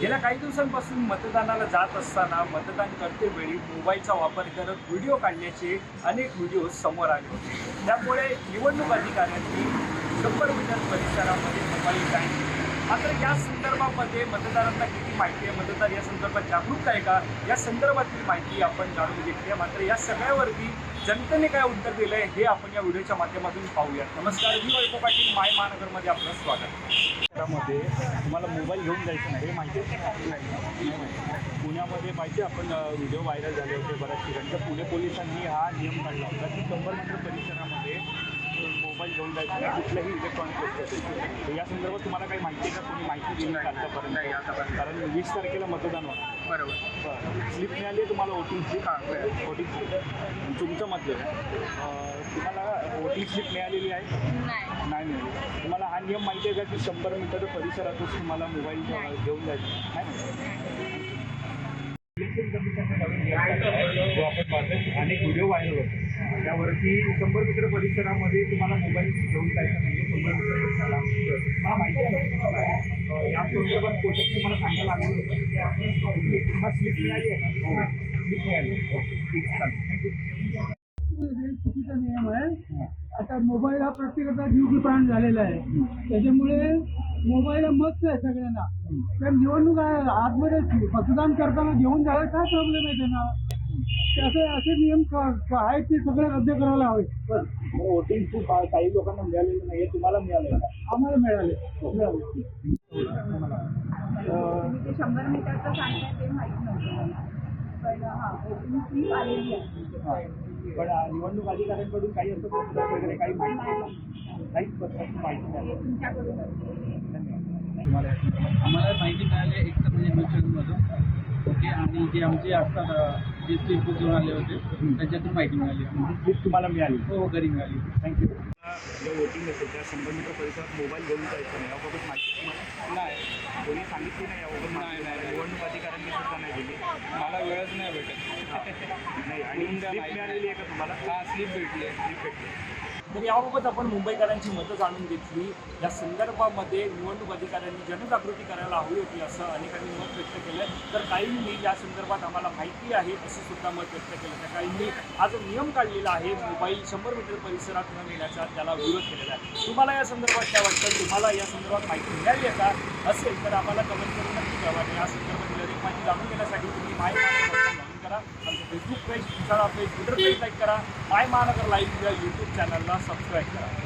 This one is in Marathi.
गेल्या काही दिवसांपासून मतदानाला जात असताना मतदान करतेवेळी मोबाईलचा वापर करत व्हिडिओ काढण्याचे अनेक व्हिडिओ समोर आले होते. त्यामुळे निवडणूक अधिकाऱ्यांनी शंभर मीटर परिसरामध्ये मोबाईल बँक मात्र या संदर्भामध्ये मतदारांना किती माहिती आहे? मतदार या संदर्भात जागरूक आहे का? या संदर्भातील माहिती आपण जाणून घेतली आहे. मात्र या सगळ्यावरती जनतेने काय उत्तर दिलं आहे हे आपण या व्हिडिओच्या माध्यमातून पाहूयात. नमस्कार मी वैभव पाटील माय महानगरमध्ये आपलं स्वागत. मध्ये तुम्हाला मोबाईल घेऊन जायचं नाही हे माहिती नाही पुण्यामध्ये माहिती आहे आपण व्हिडिओ व्हायरल झाले होते बऱ्याच ठिकाणी. तर पुणे पोलिसांनी हा नियम काढला होता की शंभर मीटर परिसरामध्ये मोबाईल घेऊन जायचं नाही कुठल्याही इलेक्ट्रॉनिक वस्तू या संदर्भात तुम्हाला काही माहिती आहे का तुम्ही माहिती दिली नाही आतापर्यंत. कारण वीस तारखेला मतदान होणार. बरोबर. स्लिप मिळाली आहे तुम्हाला टी सी तुमचं मतलब आहे. अ, तुम्हाला ओ टी स्लिप मिळालेली आहे? नाही. नाही मिळाली. तुम्हाला हा नियम माहिती आहे का की शंभर मीटर परिसरातच तुम्हाला मोबाईल घेऊन जायचं? नाही? आपण पाहतोय अनेक व्हिडिओ व्हायरल होते त्यावरती शंभर मीटर परिसरामध्ये तुम्हाला मोबाईल घेऊन जायचं नाही शंभर मीटर परिसराला. मला माहिती आहे या संदर्भात कोटक तुम्हाला सांगायला लागलं होतं तुम्हाला स्लिप मिळाली आहे का? स्लिप मिळाली ओके ठीक आहे हे चुकीचा नियम आहे आता मोबाईल हा प्रत्येकाचा जीव की प्राण झालेला आहे. त्याच्यामुळे मोबाईल हा मस्त आहे सगळ्यांना. तर निवडणूक आहे आतमध्ये मतदान करताना घेऊन जायला काय प्रॉब्लेम आहे त्यांना? असे असे नियम का- का आहेत ते सगळे रद्द करायला हवे. वोटिंग खूप काही लोकांना मिळालेलं नाही तुम्हाला मिळालं का? आम्हाला मिळाले. मिळाले. तुम्ही ते शंभर मीटरचं सांगताय ते माहीत नव्हतं मला. पण हां वोटिंग स्लीप आलेली आहे. पण निवडणूक अधिकाऱ्यांकडून काही असं पत्रक वगैरे काही माहिती? काहीच पत्राची माहिती नाही. हे तुमच्याकडून आम्हाला माहिती मिळाली एक तर म्हणजे मिशनमधून ओके आणि जे आमचे असतात जे स्लिप घेऊन आले होते त्याच्यातून माहिती मिळाली. स्लिप तुम्हाला मिळाली. हो घरी मिळाली. थँक्यू जे वोटिंग असेल त्या मीटर परिसरात मोबाईल घेऊन जायचं नाही. याबाबत माहिती तुम्हाला? नाही. कोणी सांगितली नाही याबाबत नाही, नाही, नाही. निवडणूक अधिकाऱ्यांनी सुद्धा नाही दिली. मला वेळच नाही भेटत. नाही आणि स्लिप माहिती. मिळालेली आहे का तुम्हाला? हा स्लिप भेटली. स्लिप भेटली. तर याबाबत आपण मुंबईकरांची मतं जाणून घेतली. या संदर्भामध्ये निवडणूक अधिकाऱ्यांनी जनजागृती करायला हवी होती असं अनेकांनी मत व्यक्त केलं. तर काहींनी या संदर्भात आम्हाला माहिती आहे असं सुद्धा मत व्यक्त केलं. तर काहींनी हा जो नियम काढलेला आहे मोबाईल शंभर मीटर परिसरात न नेण्याचा त्याला विरोध केलेला आहे. तुम्हाला या संदर्भात काय वाटतं? तुम्हाला या संदर्भात माहिती मिळाली का? असेल तर आम्हाला कमेंट करून नक्की कळवा. आणि या संदर्भातील अधिक माहिती जाणून घेण्यासाठी तुम्ही माहिती करा. आमचं Facebook page Instagram page Twitter page like करा. माय महानगर लाईव्ह या यूट्यूब चॅनलला सबस्क्राईब करा.